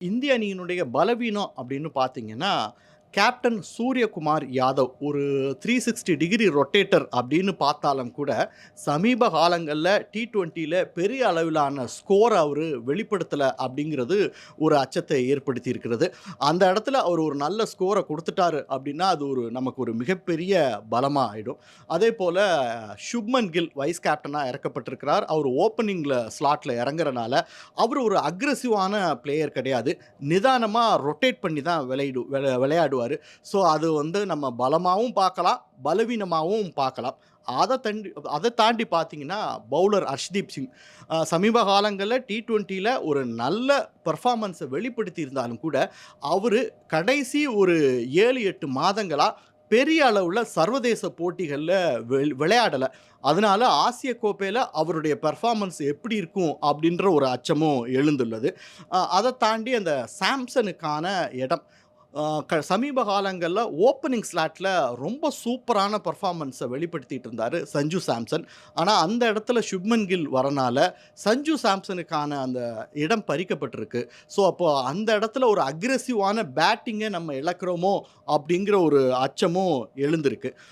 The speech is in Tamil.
இந்திய அணியினுடைய பலவீனம் அப்படின்னு பார்த்தீங்கன்னா, கேப்டன் சூரியகுமார் யாதவ் ஒரு 360 டிகிரி ரொட்டேட்டர் அப்படின்னு பார்த்தாலும் கூட, சமீப காலங்களில் டி ட்வெண்ட்டியில் பெரிய அளவிலான ஸ்கோர் அவர் வெளிப்படுத்தலை அப்படிங்கிறது ஒரு அச்சத்தை ஏற்படுத்தி இருக்கிறது. அந்த இடத்துல அவர் ஒரு நல்ல ஸ்கோரை கொடுத்துட்டாரு அப்படின்னா, அது ஒரு நமக்கு ஒரு மிகப்பெரிய பலமாக ஆகிடும் அதே போல் சுப்மன் கில் வைஸ் கேப்டனாக இறக்கப்பட்டிருக்கிறார். அவர் ஓப்பனிங்கில் ஸ்லாட்டில் இறங்குறனால, அவர் ஒரு அக்ரெசிவான பிளேயர் கிடையாது. நிதானமாக ரொட்டேட் பண்ணி தான் விளையாடு விளையாடுவார் விளையாடுவாரு. ஸோ அது வந்து நம்ம பலமாகவும் பார்க்கலாம், பலவீனமாகவும் பார்க்கலாம். அதை தண்டி அதை தாண்டி பார்த்தீங்கன்னா, பவுலர் ஹர்ஷ்தீப் சிங் சமீப காலங்களில் டி ட்வெண்ட்டியில் ஒரு நல்ல பர்ஃபார்மன்ஸை வெளிப்படுத்தி இருந்தாலும் கூட, அவர் கடைசி ஒரு ஏழு எட்டு மாதங்களாக பெரிய அளவில் சர்வதேச போட்டிகளில் விளையாடலை அதனால் ஆசிய கோப்பையில் அவருடைய பெர்ஃபார்மன்ஸ் எப்படி இருக்கும் அப்படின்ற ஒரு அச்சமும் எழுந்துள்ளது. அதை தாண்டி அந்த சாம்சனுக்கான இடம். க சமீப காலங்களில் ஓப்பனிங் ஸ்லாட்டில் ரொம்ப சூப்பரான பர்ஃபார்மன்ஸை வெளிப்படுத்திட்டு இருந்தார் சஞ்சு சாம்சன். ஆனால் அந்த இடத்துல சுப்மன் கில் வரனால, சஞ்சு சாம்சனுக்கான அந்த இடம் பறிக்கப்பட்டிருக்கு. ஸோ அப்போது அந்த இடத்துல ஒரு அக்ரெசிவான பேட்டிங்கை நம்ம இழக்கிறோமோ அப்படிங்கிற ஒரு அச்சமும் எழுந்திருக்கு.